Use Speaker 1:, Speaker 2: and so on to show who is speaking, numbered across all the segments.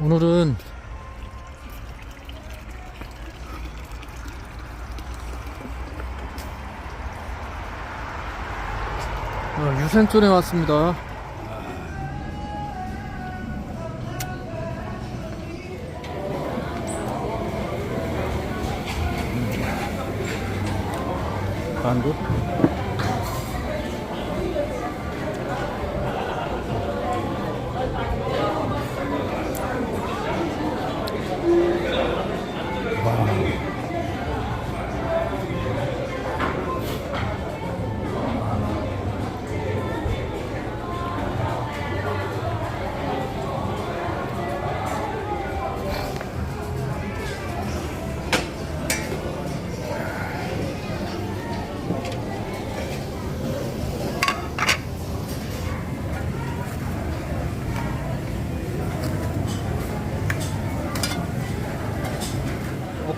Speaker 1: 오늘은 어, 유생촌에 왔습니다. 만두?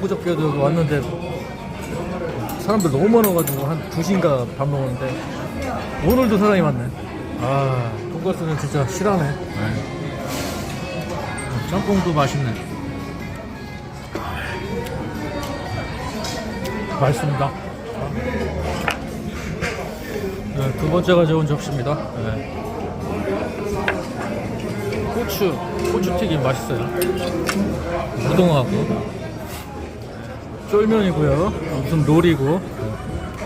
Speaker 1: 엊그저께도 왔는데 사람들 너무 많아가지고 한 2시인가 밥 먹었는데 오늘도 사람이 많네. 아 돈가스는 진짜 실하네.
Speaker 2: 짬뽕도 맛있네.
Speaker 1: 맛있습니다. 네, 두 번째 가져온 접시입니다. 네. 고추 고추 튀김 맛있어요. 우동하고 쫄면이고요. 무슨 놀이고.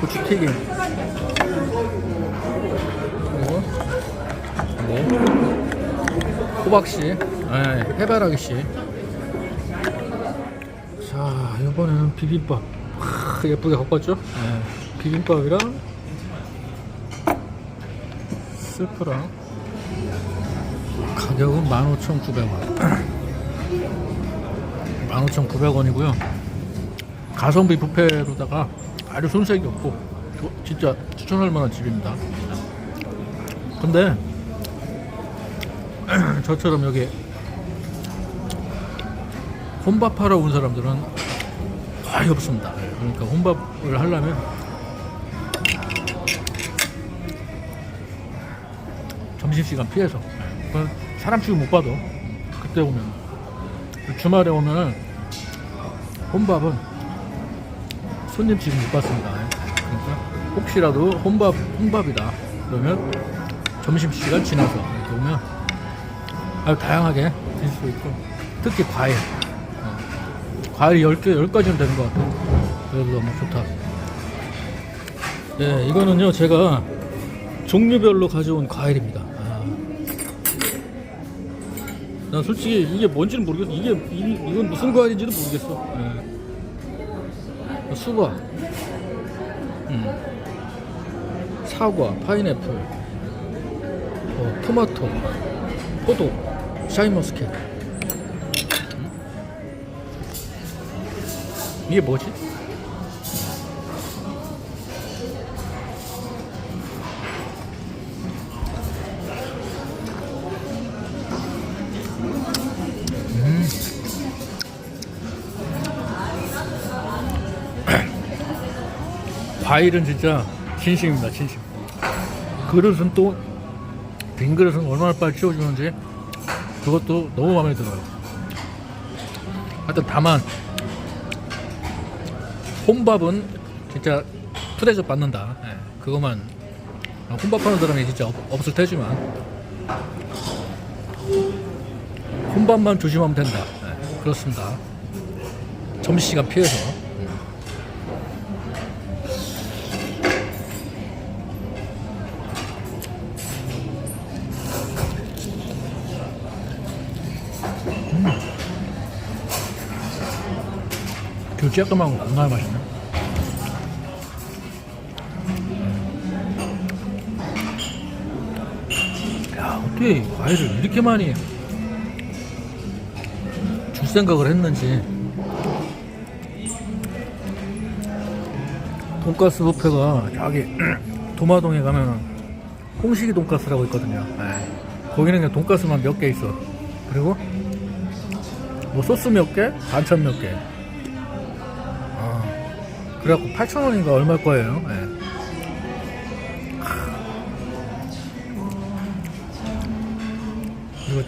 Speaker 1: 고추튀김. 그리고 뭐? 호박씨. 네, 해바라기씨. 자 이번에는 비빔밥. 크, 예쁘게 갖고 왔죠? 네, 비빔밥이랑 스프랑 가격은 15,900원. 15,900원이고요 가성비 뷔페로다가 아주 손색이 없고 조- 진짜 추천할 만한 집입니다. 근데 저처럼 여기 혼밥하러 온 사람들은 거의 없습니다. 그러니까 혼밥을 하려면 점심시간 피해서 사람 치고 못 봐도 그때 오면 주말에 오면은 혼밥은 손님 지금 못 받습니다. 그러니까 혹시라도 혼밥 혼밥이다. 그러면 점심 시간 지나서 이렇게 오면 아주 다양하게 드실 수 있고 특히 과일. 어, 과일이 10개, 10가지는 되는 것 같아요. 그래서 너무 좋다. 네 이거는요 제가 종류별로 가져온 과일입니다. 아. 난 솔직히 이게 뭔지는 모르겠어. 이게 이, 이건 무슨 과일인지도 모르겠어. 예. 수박 음. 사과 파인애플 어, 토마토 포도 샤인머스켓 음? 이게 뭐지? 과일은 진짜 진심입니다, 진심. 그릇은 또, 빈 그릇은 얼마나 빨리 치워주는지 그것도 너무 마음에 들어요. 하여튼 다만, 혼밥은 진짜 푸대접 받는다. 예, 그것만, 혼밥하는 사람이 진짜 없, 없을 테지만, 혼밥만 조심하면 된다. 예, 그렇습니다. 점심시간 피해서. 쬐끔하고 겁나 맛있네. 야, 어떻게 과일을 이렇게 많이 줄 생각을 했는지. 돈가스 뷔페가 저기 도마동에 가면 홍식이 돈가스라고 있거든요. 네. 거기는 그냥 돈가스만 몇 개 있어. 그리고 뭐 소스 몇 개, 반찬 몇 개. 아, 그래갖고 8,000원인가 얼마일 거예요. 예. 이거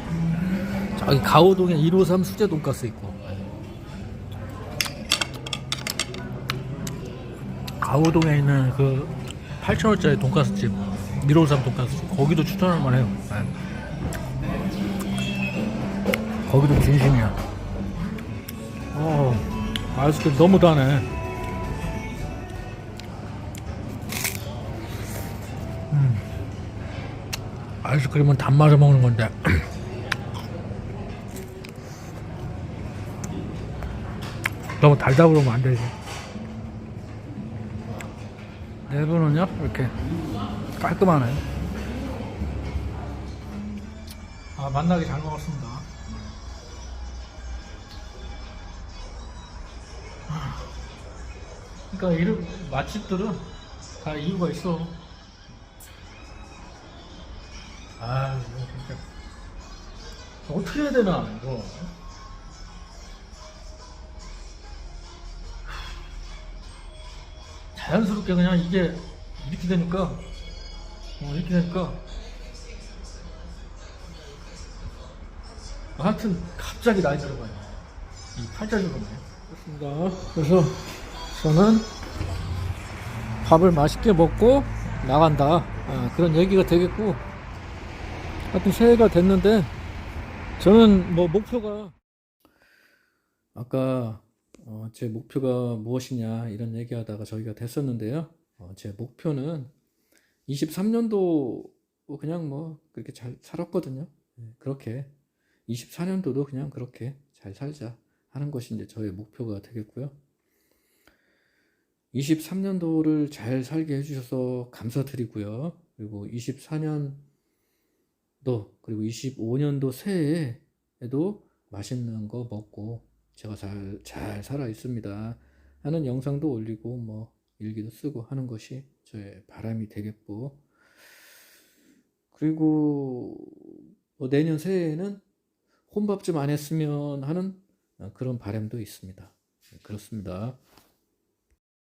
Speaker 1: 여기 가오동에 153 수제 돈가스 있고 가오동에 있는 그 8,000원짜리 돈가스집 153 돈가스집 거기도 추천할 만해요 네. 거기도 진심이야 어 아이스크림 너무 다네 아이스크림은 단맛을 먹는 건데 너무 달다 그러면 안 되지. 내부는요 이렇게 깔끔하네. 아 만나게 잘 먹었습니다. 그러니까 이런 맛집들은 다 이유가 있어. 아 이거 진짜. 어떻게 해야 되나 이거. 자연스럽게 그냥 이게 이렇게 되니까. 어, 이렇게 되니까. 하여튼 갑자기 나이 들어가요. 이 팔자 주름에 그렇습니다. 그래서 저는 밥을 맛있게 먹고 나간다. 아, 그런 얘기가 되겠고 하여튼 새해가 됐는데 저는 뭐 목표가 아까 어, 제 목표가 무엇이냐 이런 얘기하다가 저희가 됐었는데요. 어, 제 목표는 23년도 그냥 뭐 그렇게 잘 살았거든요. 예, 그렇게 24년도도 그냥 그렇게 잘 살자 하는 것이 이제 저의 목표가 되겠고요. 23년도를 잘 살게 해주셔서 감사드리고요. 그리고 24년 도 그리고 25년도 새해에도 맛있는 거 먹고 제가 잘, 잘 살아 있습니다. 하는 영상도 올리고, 뭐, 일기도 쓰고 하는 것이 저의 바람이 되겠고, 그리고 뭐 내년 새해에는 혼밥 좀 안 했으면 하는 그런 바람도 있습니다. 그렇습니다.